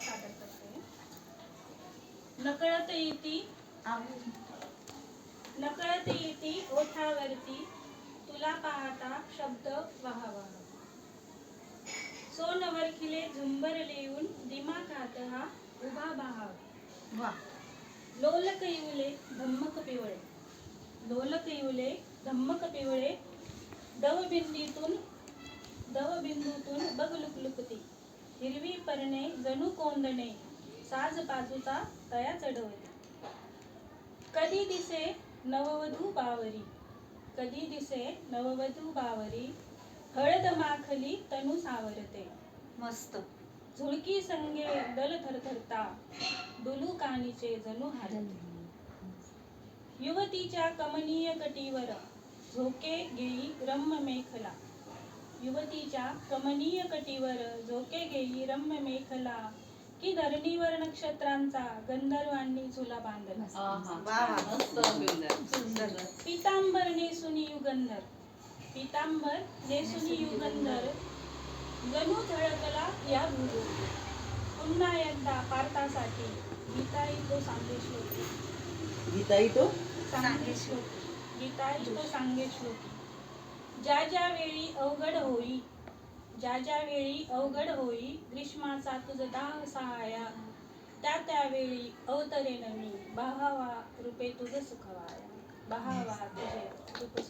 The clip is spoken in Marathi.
सादर करते. नकळत येती नकळत येती ओठावरती तुला पाहता शब्द वाहावा. सोनवर खिले झुंबर लेऊन दिमाखात हा उभा बहाव. वा. लोलक येऊले धम्मक पिवळे. लोलक येऊले धम्मक पिवळे. दवबिंदीतून दवबिंदूतून बघ लुकलुकती हिरवी परणे जणू कोंदणे साज बाजूचा तया चढवते कधी दिसे नववधू बावरी कधी दिसे नववधू बावरी हळद माखली तनु सावरते. मस्त. झुळकी संगे दल थरथरता डुलू कानीचे जणू हारते. युवतीच्या कमनीय कटीवर झोके गेई रम्य मेखला युवतीच्या कमनीय कटीवर झोके गेई रम्य मेखला. की धरणीवर नक्षत्रांचा गंधर्वांनी झुला बांधला. पितांबर नेसुनी युगंधर. पितांबर नेसुनी युगंधर. जणू झळकला या भूगो पुन्हा एकदा पार्थासाठी गीताई तो सांगे श्लोकी गीताई तो? सांगे श्लोकी गीताई तो सांगे श्लोकी ज्या ज्या वेळी अवघड होई ज्या ज्या वेळी अवघड होई ग्रीष्माचा तुझ दाह सहाया त्या त्यावेळी अवतरे मी बहावा रूपे तुझ सुखवाया बहावा तुझे